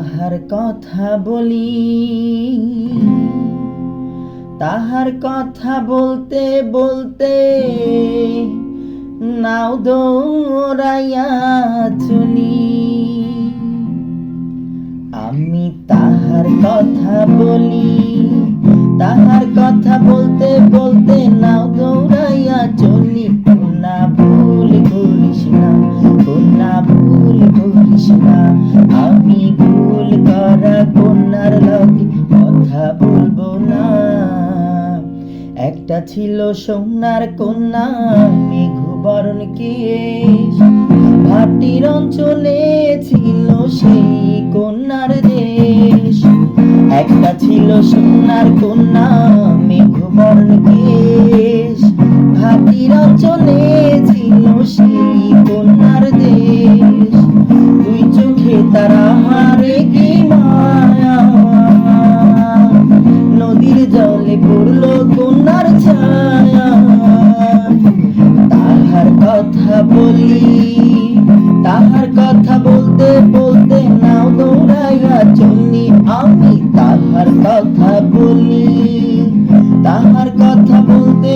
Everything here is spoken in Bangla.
তাহার কথা বলি, তাহার কথা বলতে বলতে নাও দৌড়াইয়া চুনি আমি তাহার কথা বলি, তাহার কথা বলতে বলতে নাও দৌড়াইয়া চলি। করিস না আমি ভুল করা কন্যার লগে কথা বলব না। একটা ছিল সোনার কন্যা মেঘবরণ কেশ। ভাটির অঞ্চলে ছিল সেই কন্যার দেশ। একটা ছিল সোনার কন্যা মেঘবরণ কেশ। ভাটির অঞ্চলে ছিল সেই কন্যার কি মায়া? নদীর জলে পড়ল কন্যার ছায়া। তাহার কথা বলি, তাহার কথা বলতে বলতে নাও দৌড়াইয়া চলি। আমি তাহার কথা বলি, তাহার কথা বলতে